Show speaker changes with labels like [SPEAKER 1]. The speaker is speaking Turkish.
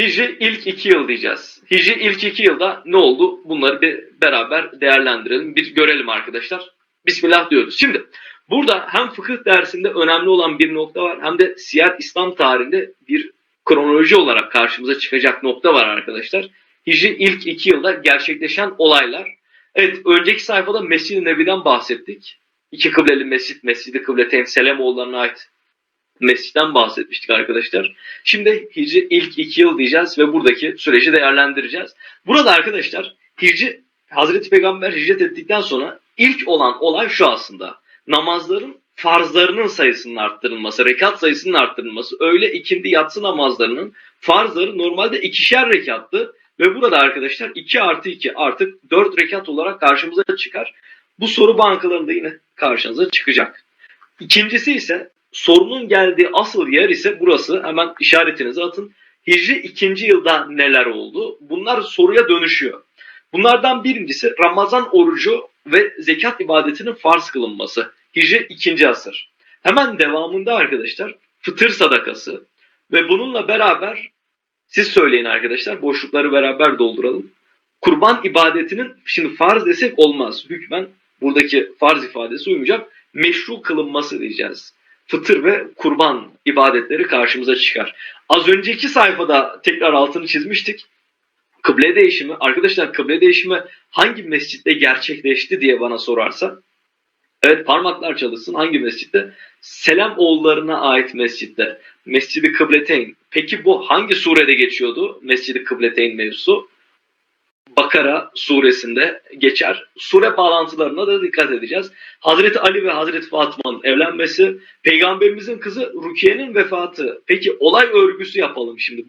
[SPEAKER 1] Hicri ilk iki yıl diyeceğiz. Hicri ilk iki yılda ne oldu? Bunları bir beraber değerlendirelim. Bir görelim arkadaşlar. Bismillah diyoruz. Şimdi burada hem fıkıh dersinde önemli olan bir nokta var hem de siyer İslam tarihinde bir kronoloji olarak karşımıza çıkacak nokta var arkadaşlar. Hicri ilk iki yılda gerçekleşen olaylar. Evet önceki sayfada Mescid-i Nebi'den bahsettik. İki kıbleli mescit, Mescid-i Kıbleteyn Selemoğullarına ait mescitten bahsetmiştik arkadaşlar. Şimdi Hicri ilk iki yıl diyeceğiz ve buradaki süreci değerlendireceğiz. Burada arkadaşlar Hicri Hazreti Peygamber hicret ettikten sonra ilk olan olay şu aslında. Namazların farzlarının sayısının arttırılması, rekat sayısının arttırılması. Öğle ikindi yatsı namazlarının farzları normalde ikişer rekattı. Ve burada arkadaşlar 2 artı 2 artık 4 rekat olarak karşımıza çıkar. Bu soru bankalarında yine karşınıza çıkacak. İkincisi ise sorunun geldiği asıl yer ise burası. Hemen işaretinizi atın. Hicri ikinci yılda neler oldu? Bunlar soruya dönüşüyor. Bunlardan birincisi Ramazan orucu ve zekat ibadetinin farz kılınması. Hicri ikinci asır. Hemen devamında arkadaşlar fıtır sadakası ve bununla beraber siz söyleyin arkadaşlar boşlukları beraber dolduralım. Kurban ibadetinin şimdi farz desek olmaz. Hükmen buradaki farz ifadesi uymayacak. Meşru kılınması diyeceğiz. Fıtır ve kurban ibadetleri karşımıza çıkar. Az önceki sayfada tekrar altını çizmiştik. Kıble değişimi, arkadaşlar kıble değişimi hangi mescitte gerçekleşti diye bana sorarsa. Evet parmaklar çalışsın hangi mescitte? Selam oğullarına ait mescitte. Mescidi Kıbleteyn. Peki bu hangi surede geçiyordu? Mescidi Kıbleteyn mevzusu. Bakara suresinde geçer. Sure bağlantılarına da dikkat edeceğiz. Hazreti Ali ve Hazreti Fatma'nın evlenmesi, peygamberimizin kızı Rukiye'nin vefatı. Peki olay örgüsü yapalım şimdi.